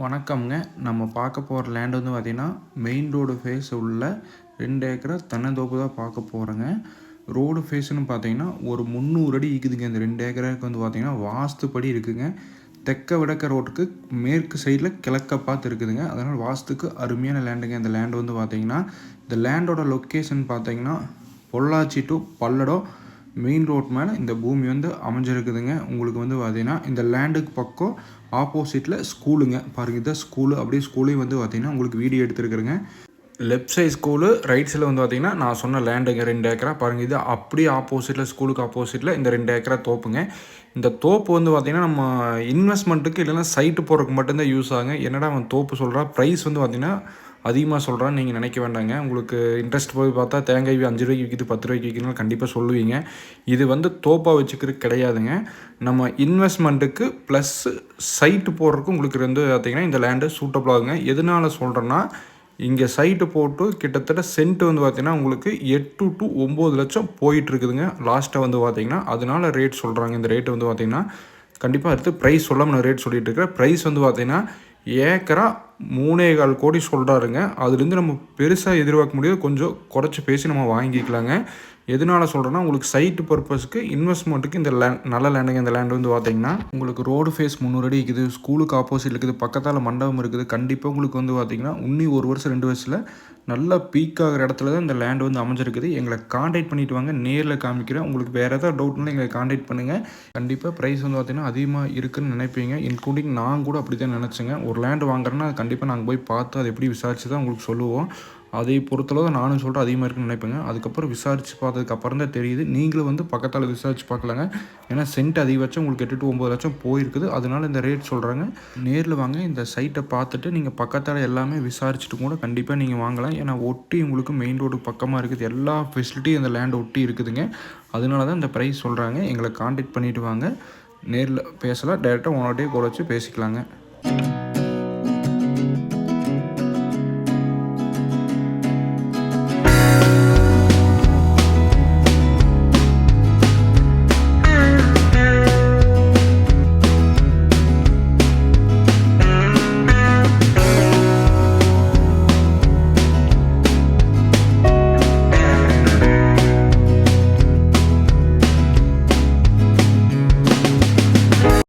வணக்கம்ங்க. நம்ம பார்க்க போகிற லேண்ட் வந்து பார்த்திங்கன்னா மெயின் ரோடு ஃபேஸ் உள்ள ரெண்டு ஏக்கரா தென்னந்தோப்பு தான் பார்க்க போகிறோங்க ரோடு ஃபேஸ்னு பார்த்தீங்கன்னா ஒரு முந்நூறு அடி இருக்குதுங்க இந்த ரெண்டு ஏக்கருக்கு வந்து பார்த்திங்கன்னா வாஸ்துப்படி இருக்குதுங்க தெக்க விடக்க ரோட்டுக்கு மேற்கு சைடில் கிழக்க பார்த்து இருக்குதுங்க. அதனால் வாஸ்துக்கு அருமையான லேண்டுங்க இந்த லேண்டு வந்து பார்த்திங்கன்னா இந்த லேண்டோட லொக்கேஷன் பார்த்தீங்கன்னா Pollachi to Palladam main road மேலே இந்த பூமி வந்து அமைஞ்சிருக்குதுங்க. உங்களுக்கு வந்து பார்த்தீங்கன்னா இந்த லேண்டுக்கு பக்கம் ஆப்போசிட்டில் ஸ்கூலுங்க பாருங்க இதான் ஸ்கூலு அப்படியே ஸ்கூலையும் வந்து பார்த்திங்கன்னா உங்களுக்கு வீடியோ எடுத்துருக்குறேங்க. லெஃப்ட் சைட் ஸ்கூலு ரைட் சைடில் வந்து பார்த்திங்கன்னா நான் சொன்ன லேண்டுங்க ரெண்டு ஏக்கரா. பாருங்கள் இது அப்படியே ஆப்போசிட்டில் ஸ்கூலுக்கு ஆப்போசிட்டில் இந்த ரெண்டு ஏக்கரா தோப்புங்க. இந்த தோப்பு வந்து பார்த்திங்கன்னா நம்ம இன்வெஸ்ட்மெண்ட்டுக்கு இல்லைன்னா சைட்டு போகிறதுக்கு மட்டும்தான் யூஸ் ஆகுங்க. என்னடா அவன் தோப்பு சொல்கிறா ப்ரைஸ் வந்து பார்த்திங்கன்னா அதிகமாக சொல்கிறான்னு நீங்கள் நினைக்க வேண்டாங்க. உங்களுக்கு இன்ட்ரெஸ்ட் போய் பார்த்தா தேங்காய் அஞ்சு ரூபாய்க்கு விற்கிது பத்து ரூபாய்க்கு விற்கிதுனால கண்டிப்பாக சொல்லுவீங்க. இது வந்து தோப்பாக வச்சுக்கிறது கிடையாதுங்க. நம்ம இன்வெஸ்ட்மெண்ட்டுக்கு ப்ளஸ் சைட்டு போடுறதுக்கு உங்களுக்கு வந்து பார்த்திங்கன்னா இந்த லேண்டு சூட்டபிள் ஆகுங்க. எதனால் சொல்கிறேன்னா இங்கே சைட்டு போட்டு கிட்டத்தட்ட சென்ட் வந்து பார்த்திங்கன்னா உங்களுக்கு எட்டு டு ஒம்பது லட்சம் போயிட்டுருக்குதுங்க. லாஸ்ட்டாக வந்து பார்த்திங்கன்னா அதனால ரேட் சொல்கிறாங்க இந்த ரேட்டு வந்து பார்த்திங்கன்னா கண்டிப்பாக அடுத்து ப்ரைஸ் சொல்லாமல் நான் ரேட் சொல்லிகிட்டு இருக்கிறேன். ப்ரைஸ் வந்து பார்த்திங்கன்னா ஏக்கராக மூணே கால் கோடி சொல்கிறாருங்க அதுலேருந்து நம்ம பெருசாக எதிர்பார்க்க முடியாது. கொஞ்சம் குறைச்சி பேசி நம்ம வாங்கிக்கலாங்க. எதனால சொல்கிறேன்னா உங்களுக்கு சைட்டு பர்பஸ்க்கு இன்வெஸ்ட்மெண்ட்டுக்கு இந்த லேண்ட் நல்ல லேண்டுங்க இந்த லேண்ட் வந்து பார்த்தீங்கன்னா உங்களுக்கு ரோடு ஃபேஸ் முந்நூறு அடி இருக்குது. ஸ்கூலுக்கு ஆப்போசிட் இருக்குது. பக்கத்தால் மண்டபம் இருக்குது. கண்டிப்பாக உங்களுக்கு வந்து பார்த்தீங்கன்னா இன்னி ஒரு வருஷம் ரெண்டு வருஷத்தில் நல்லா பீக் ஆகிற இடத்துல தான் இந்த லேண்ட் வந்து அமைஞ்சிருக்குது. எங்களை காண்டாக்ட் பண்ணிட்டு வாங்க. நேரில் காமிக்கிறேன். உங்களுக்கு வேறு ஏதாவது டவுட்னாலும் எங்களை காண்டாக்ட் பண்ணுங்கள் கண்டிப்பாக ப்ரைஸ் வந்து பார்த்தீங்கன்னா அதிகமாக இருக்குன்னு நினைப்பீங்க. இன்க்ளூடிங் நான் கூட அப்படி தான் நினச்சேங்க. ஒரு லேண்ட் வாங்குறேன்னா அது கண்டிப்பாக நாங்கள் போய் பார்த்து அதை எப்படி விசாரித்து தான் உங்களுக்கு சொல்லுவோம். அதை பொறுத்தளவு நானும் சொல்லிட்டு அதிகமாக இருக்குன்னு நினைப்பேங்க. அதுக்கப்புறம் விசாரித்து பார்த்ததுக்கப்புறம் தான் தெரியுது. நீங்களும் வந்து பக்கத்தால் விசாரித்து பார்க்கலாங்க. ஏன்னா சென்ட் அதிகபட்சம் உங்களுக்கு எட்டு டு ஒம்பது லட்சம் போயிருக்குது. அதனால இந்த ரேட் சொல்கிறாங்க நேரில் வாங்க இந்த சைட்டை பார்த்துட்டு நீங்கள் பக்கத்தால் எல்லாமே விசாரிச்சுட்டு கூட கண்டிப்பாக நீங்கள் வாங்கலாம். ஏன்னா ஒட்டி உங்களுக்கு மெயின் ரோடு பக்கமாக இருக்குது. எல்லா ஃபெசிலிட்டியும் இந்த லேண்ட் ஒட்டி இருக்குதுங்க. அதனால தான் இந்த ப்ரைஸ் சொல்கிறாங்க எங்களை காண்டாக்ட் பண்ணிவிட்டு வாங்க. நேரில் பேசலாம். டேரெக்டாக உன்னோடய கூட வச்சு பேசிக்கலாங்க.